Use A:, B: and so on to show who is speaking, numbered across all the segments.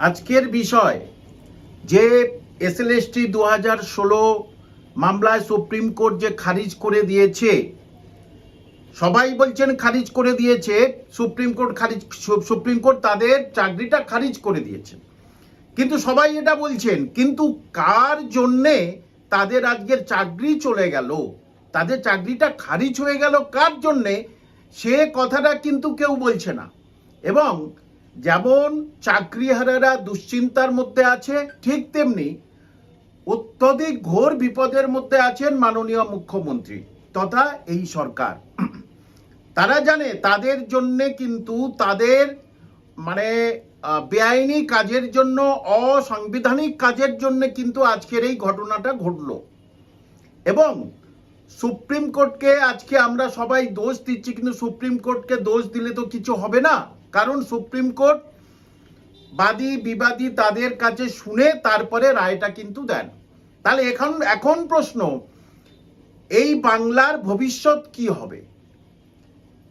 A: আজকের বিষয়, যে এসএলএসটি দু হাজার ষোলো মামলায় সুপ্রিম কোর্ট যে খারিজ করে দিয়েছে, সবাই বলছেন খারিজ করে দিয়েছে, সুপ্রিম কোর্ট খারিজ সুপ্রিম কোর্ট তাদের চাকরিটা খারিজ করে দিয়েছে। কিন্তু সবাই এটা বলছেন, কিন্তু কার জন্যে তাদের আজকের চাকরি চলে গেল? তাদের চাকরিটা খারিজ হয়ে গেল কার জন্যে? সে কথাটা কিন্তু কেউ বলছে না। এবং যেমন চাকরিহারারা দুশ্চিন্তার মধ্যে আছে, ঠিক তেমনি অত্যধিক ঘোর বিপদের মধ্যে আছেন মাননীয় মুখ্যমন্ত্রী তথা এই সরকার। তারা জানে তাদের জন্য কিন্তু তাদের মানে বেআইনি কাজের জন্য, অসাংবিধানিক কাজের জন্য কিন্তু আজকের এই ঘটনাটা ঘটলো। এবং সুপ্রিম কোর্টকে আজকে আমরা সবাই দোষ দিচ্ছি, কিন্তু সুপ্রিম কোর্টকে দোষ দিলে তো কিছু হবে না। কারণ সুপ্রিম কোর্ট বাদী, বিবাদী তাদের কাছে শুনে তারপরে রায়টা কিন্তু দেন। তাহলে এখন এখন প্রশ্ন, এই বাংলার ভবিষ্যৎ কি হবে?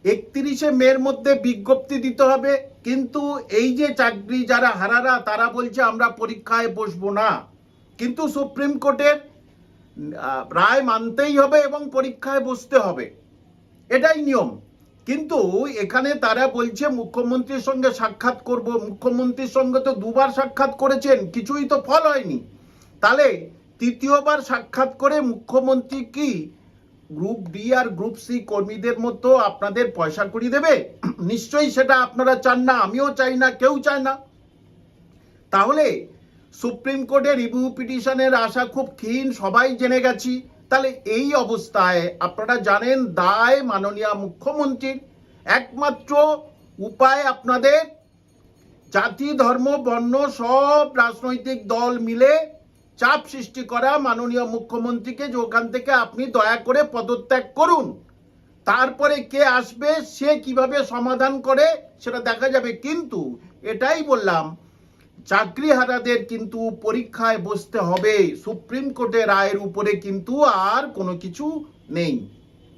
A: একত্রিশে মের মধ্যে বিজ্ঞপ্তি দিতে হবে, কিন্তু এই যে চাকরি যারা হারারা, তারা বলছে আমরা পরীক্ষায় বসবো না। কিন্তু সুপ্রিম কোর্টের রায় মানতেই হবে এবং পরীক্ষায় বসতে হবে। এটাই নিয়ম। কিন্তু এখানে তারা বলছে মুখ্যমন্ত্রীর সঙ্গে সাক্ষাৎ করব, মুখ্যমন্ত্রীর সঙ্গে তো দুবার সাক্ষাৎ করেছেন, কিছুই তো ফল হয়নি। তাহলে তৃতীয়বার সাক্ষাৎ করে মুখ্যমন্ত্রী কি গ্রুপ ডি আর গ্রুপ সি কর্মীদের মতো আপনাদের পয়সা করি দেবে? নিশ্চয়ই সেটা আপনারা চান না, আমিও চাই না, কেউ চায় না। তাহলে সুপ্রিম কোর্টে রিভিউ পিটিশনের আশা খুব ক্ষীণ, সবাই জেনে গেছি। তাহলে এই অবস্থায় আপনারা জানেন দায় মাননীয় মুখ্যমন্ত্রীর। একমাত্র উপায় আপনাদের জাতি, ধর্ম, বর্ণ, সব রাজনৈতিক দল মিলে চাপ সৃষ্টি করা মাননীয় মুখ্যমন্ত্রীকে যে ওখান থেকে আপনি দয়া করে পদত্যাগ করুন। তারপরে কে আসবে, সে কীভাবে সমাধান করে, সেটা দেখা যাবে। কিন্তু এটাই বললাম চাকরিহারাদের কিন্তু পরীক্ষায় বসতে হবে। সুপ্রিম কোর্টের রায়ের উপরে কিন্তু আর কোনো কিছু নেই।